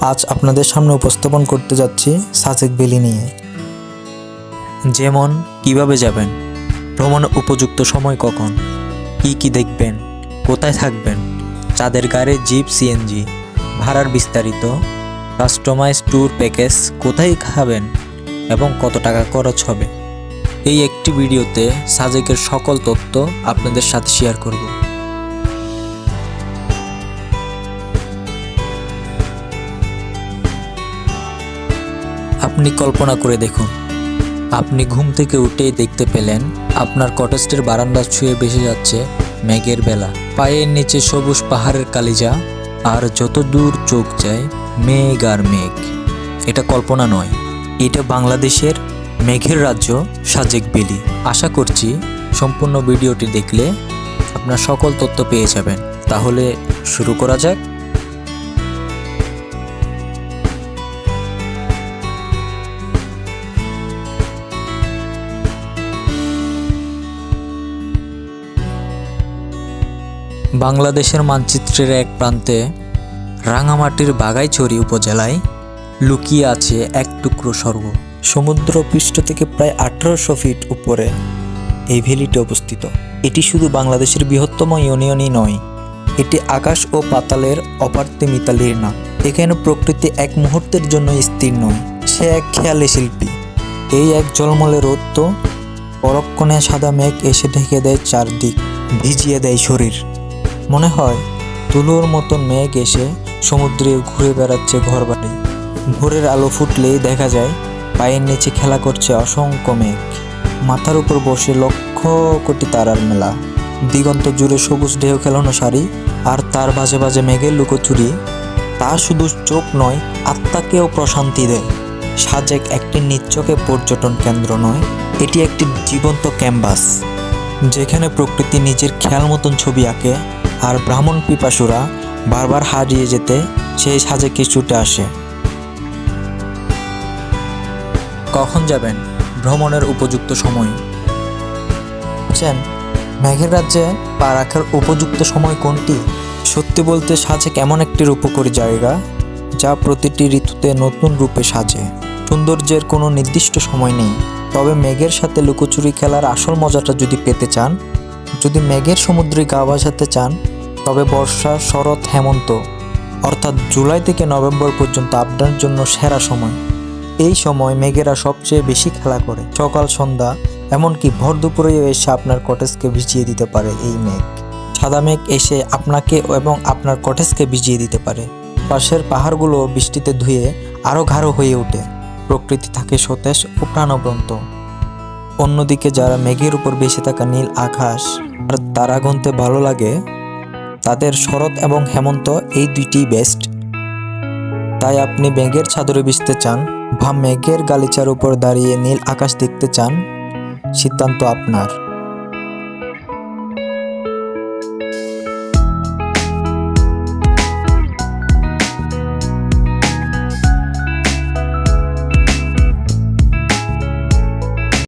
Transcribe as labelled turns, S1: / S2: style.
S1: আজ আপনাদের সামনে উপস্থাপন করতে যাচ্ছি সাজেক বেলি নিয়ে। যেমন কীভাবে যাবেন? ভ্রমণ উপযুক্ত সময় কখন? কি কি দেখবেন? কোথায় থাকবেন? চাঁদের গাড়ি জিপ সিএনজি, ভাড়ার বিস্তারিত কাস্টমাইজ ট্যুর প্যাকেজ কোথায় খাবেন এবং কত টাকা খরচ হবে? এই একটি ভিডিওতে সাজেকের সকল তথ্য আপনাদের সাথে শেয়ার করব। আপনি কল্পনা করে দেখুন। আপনি ঘুম থেকে উঠেই দেখতে পেলেন, আপনার কটেস্টের বারান্দা ছুঁয়ে বেসে যাচ্ছে মেঘের বেলা। পায়ের নিচে সবুজ পাহাড়ের কালিজা, আর যত দূর চোখ যায় মেঘ আর মেঘ। এটা কল্পনা নয়, এটা বাংলাদেশের মেঘের রাজ্য সাজেক বেলি। আশা করছি সম্পূর্ণ ভিডিওটি দেখলে আপনার সকল তথ্য পেয়ে যাবেন। তাহলে শুরু করা যাক। বাংলাদেশের মানচিত্রের এক প্রান্তে রাঙামাটির বাগাইছড়ি উপজেলায় লুকিয়ে আছে এক টুকরো স্বর্গ। সমুদ্র পৃষ্ঠ থেকে প্রায় আঠারোশো ফিট উপরে এই ভ্যালিটি অবস্থিত। এটি শুধু বাংলাদেশের বৃহত্তম ইউনিয়নই নয়, এটি আকাশ ও পাতালের অপার্থে মিতালির নাম এখানে প্রকৃতি এক মুহূর্তের জন্য স্থির নয়, সে এক খেয়ালি শিল্পী। এই এক জলমলে রোদ পরক্ষণে সাদা মেঘ এসে ঢেকে দেয় চারদিক, ভিজিয়ে দেয় শরীর। মনে হয় তুলোর মতন মেঘ এসে সমুদ্রে ঘুরে বেড়াচ্ছে ঘরবাড়ি। ভোরের আলো ফুটলেই দেখা যায় পায়ের নিচে খেলা করছে অসংখ্য মেঘ। মাথার উপর বসে লক্ষ কোটি তারার মেলা। দিগন্ত জুড়ে সবুজ ঢেউ খেলানো শাড়ি আর তার বাজে বাজে মেঘের লুকোচুরি। তা শুধু চোখ নয়, আত্মাকেও প্রশান্তি দেয়। সাজেক একটি নিচ্ছকে পর্যটন কেন্দ্র নয়, এটি একটি জীবন্ত ক্যানভাস যেখানে প্রকৃতি নিজের খেয়াল মতন ছবি আঁকে আর ব্রাহ্মণ পিপাসুরা বারবার হারিয়ে যেতে সেই সাজে কিছুটা আসে। কখন যাবেন ভ্রমণের উপযুক্ত সময়? বুঝছেন মেঘের রাজ্যে পা রাখার উপযুক্ত সময় কোনটি? সত্যি বলতে সাজেক এমন একটি রূপকরী জায়গা, যা প্রতিটি ঋতুতে নতুন রূপে সাজে। সৌন্দর্যের কোনো নির্দিষ্ট সময় নেই। তবে মেঘের সাথে লুকোচুরি খেলার আসল মজাটা যদি পেতে চান, যদি মেঘের সমুদ্রে গা ভাসাতে চান তবে বর্ষা, শরৎ, হেমন্ত, অর্থাৎ জুলাই থেকে নভেম্বর পর্যন্ত আপনার জন্য সেরা সময়। এই সময় মেঘেরা সবচেয়ে বেশি খেলা করে। সকাল, সন্ধ্যা, এমনকি ভর দুপুরেও এসে আপনার কটেজকে ভিজিয়ে দিতে পারে এই মেঘ। সাদা মেঘ এসে আপনাকে এবং আপনার কটেজকে ভিজিয়ে দিতে পারে। পাশের পাহাড়গুলো বৃষ্টিতে ধুয়ে আরও গাঢ় হয়ে ওঠে। প্রকৃতি থাকে সতেজ ও প্রাণবন্ত। অন্যদিকে যারা মেঘের উপর বেশি থাকা নীল আকাশ আর তারা গুনতে ভালো লাগে তাদের শরৎ এবং হেমন্ত এই দুইটি বেস্ট তাই আপনি মেঘের ছাদরে বিছতে চান বা মেঘের গালিচার উপর দাঁড়িয়ে নীল আকাশ দেখতে চান, সিদ্ধান্ত আপনার।